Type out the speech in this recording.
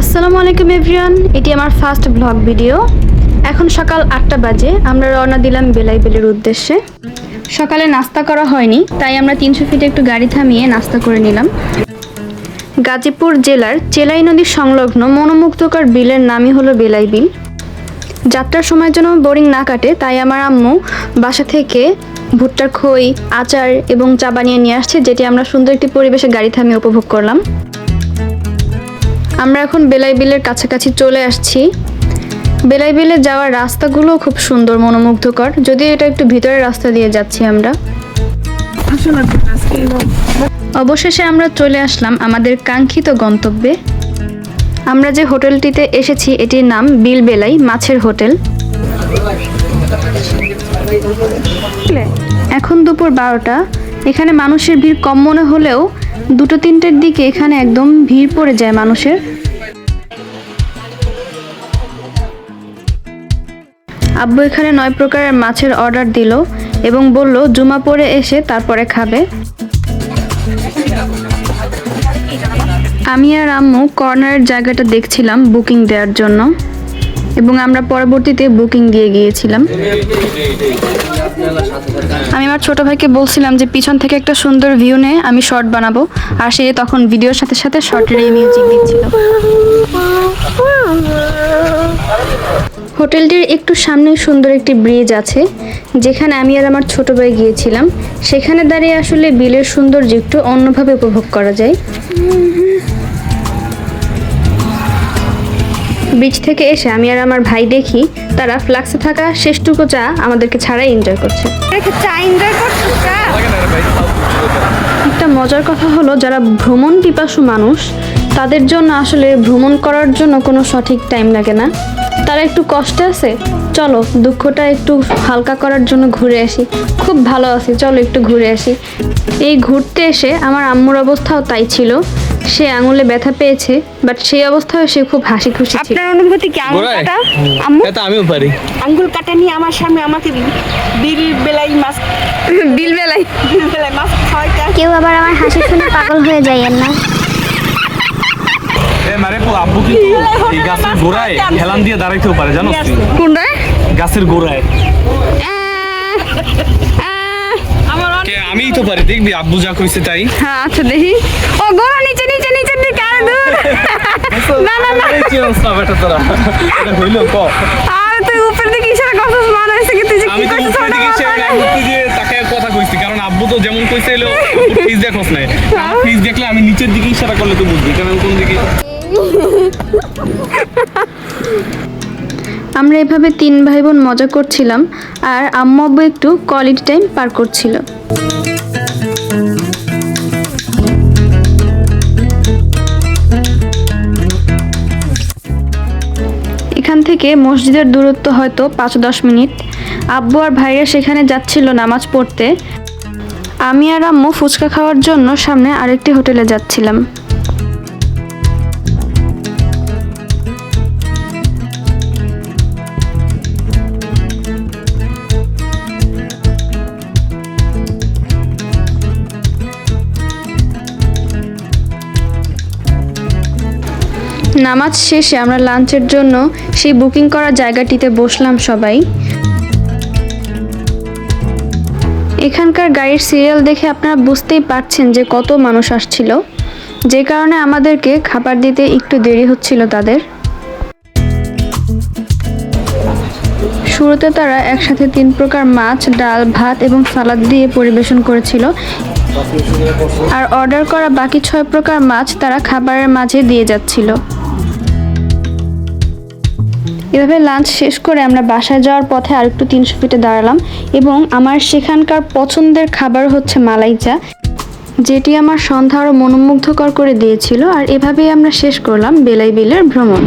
আসসালামু আলাইকুম এভরিওয়ান, এটি আমার ফার্স্ট ব্লগ ভিডিও। এখন সকাল আটটা বাজে, আমরা রওনা দিলাম বেলাই বেলের উদ্দেশ্যে। সকালে নাস্তা করা হয়নি, তাই আমরা তিনশো ফিটে একটু গাড়ি থামিয়ে নাস্তা করে নিলাম। গাজীপুর জেলার চেলাই নদীর সংলগ্ন মনোমুগ্ধকর বিলের নামই হলো বেলাই বিল। যাত্রার সময় যেন বোরিং না কাটে, তাই আমার আম্মু বাসা থেকে ভুট্টার খই, আচার এবং চা বানিয়ে নিয়ে আসছে, যেটি আমরা সুন্দর একটি পরিবেশে গাড়ি থামিয়ে উপভোগ করলাম। আমরা এখন বেলাই বিলের কাছাকাছি চলে আসছি। বেলাই বিলে যাওয়ার রাস্তাগুলো খুব সুন্দর, মনোমুগ্ধকর। যদিও এটা একটু ভিতরের রাস্তা দিয়ে যাচ্ছি আমরা। অবশেষে আমরা চলে আসলাম আমাদের কাঙ্ক্ষিত গন্তব্যে। আমরা যে হোটেলটিতে এসেছি, এটির নাম বিল বেলাই, মাছের হোটেল। এখন দুপুর বারোটা। এখানে মানুষের ভিড় কম মনে হলেও দুটো তিনটের দিকে এখানে একদম ভিড় পড়ে যায় মানুষের। আব্বু এখানে নয় প্রকারের মাছের অর্ডার দিল এবং বলল, জুমা পরে এসে তারপরে খাবে। আমি আর আম্মু কর্নারের জায়গাটা দেখছিলাম বুকিং দেওয়ার জন্য। এবং আমরা পরবর্তীতে বুকিং দিয়ে গিয়েছিলাম। আমি আমার ছোট ভাইকে বলছিলাম যে, পিছন থেকে একটা সুন্দর ভিউ নে, আমি শর্ট বানাবো। আর সে তখন ভিডিওর সাথে সাথে শর্টের এই মিউজিক দিচ্ছিল। হোটেলটির একটু সামনে সুন্দর একটি ব্রিজ আছে, যেখানে আমি আর আমার ছোট ভাই গিয়েছিলাম। সেখানে দাঁড়িয়ে আসলে বিলের সৌন্দর্য একটু অন্যভাবে উপভোগ করা যায়। ব্রিজ থেকে এসে আমি আর আমার ভাই দেখি তারা ফ্লাক্সে থাকা শেষটুকু চা আমাদেরকে ছাড়াই এনজয় করছে। চা এনজয় করছ চা? একটা মজার কথা হলো যারা ভ্রমণ পিপাসু মানুষ তাদের জন্য আসলে ভ্রমণ করার জন্য কোনো সঠিক টাইম লাগে না। তারা একটু কষ্টে আছে চলো দুঃখটা একটু হালকা করার জন্য ঘুরে আসি। খুব ভালো আছি চলো একটু ঘুরে আসি। এই ঘুরতে এসে আমার আম্মুর অবস্থাও তাই ছিল। সে আঙুলে ব্যথা পেয়েছে বাট সেই অবস্থায় সে খুব হাসি খুশি ছিল। আপনার অনুভূতি কি? গোড়ায়? কাটা? আম্মু? এটা আমিও পারি। আঙ্গুল কাটা নিয়ে আমার সামনে আমাকে বিল বেলাই মাছ বিল বেলাই বিল বেলাই মাছ খাওয়াইতে কেউ আবার আমার হাসি শুনে পাগল হয়ে যায় না এ মারে পো আব্বু কিন্তু এই গাছের গোড়ায় হেলান দিয়ে দাঁড়াইতেও পারে জানো কোনটা গাছের গোড়ায়। আমিই তো পারি দেখবি আব্বু যা কইছে তাই। হ্যাঁ আচ্ছা দেখি। ও গোড়া নিচে নিচে নিচে দূর? না না না। চিনস না বেটা তোরা। এটা হইল ক? আর তুই উপর দিকে ইশারা করছিস মনে হয়েছে কি? তুই যে আমি কি করছিস উপরে দিকে বলতে সে পারবি না। ঘুরতে দিয়ে তাকে কথা কইছি কারণ আব্বু তো যেমন কইছে এলো ফিস দেখোস নাই। ফিস দেখলে আমি নিচের দিকে ইশারা করলে তো বুঝবি কারণ কোন দিকে? আমরা এভাবে তিন ভাই বোন মজা করছিলাম আর আম্মু আব্বু একটু কোয়ালিটি টাইম পার করছিল। থেকে মসজিদের দূরত্ব হয়তো পাঁচ দশ মিনিট। আব্বু আর ভাইয়া সেখানে যাচ্ছিল নামাজ পড়তে। আমি আর আম্মু ফুচকা খাওয়ার জন্য সামনে আরেকটি হোটেলে যাচ্ছিলাম। নামাজ শেষে আমরা লাঞ্চের জন্য সেই বুকিং করা জায়গাটিতে বসলাম সবাই। এখানকার গাড়ির সিরিয়াল দেখে আপনারা বুঝতেই পারছেন যে কত মানুষ আসছিল। যে কারণে আমাদেরকে খাবার দিতে একটু দেরি হচ্ছিল তাদের। শুরুতে তারা একসাথে তিন প্রকার মাছ, ডাল, ভাত এবং সালাদ দিয়ে পরিবেশন করেছিল। আর অর্ডার করা বাকি ছয় প্রকার মাছ তারা খাবারের মাঝে দিয়ে যাচ্ছিল। এভাবে লাঞ্চ শেষ করে আমরা বাসায় যাওয়ার পথে আরেকটু তিনশো ফিটে দাঁড়ালাম এবং আমার সেখানকার পছন্দের খাবার হচ্ছে মালাইচা, যেটি আমার সন্ধ্যা আরও মনোমুগ্ধকর করে দিয়েছিল। আর এভাবেই আমরা শেষ করলাম বেলাই বিলের ভ্রমণ।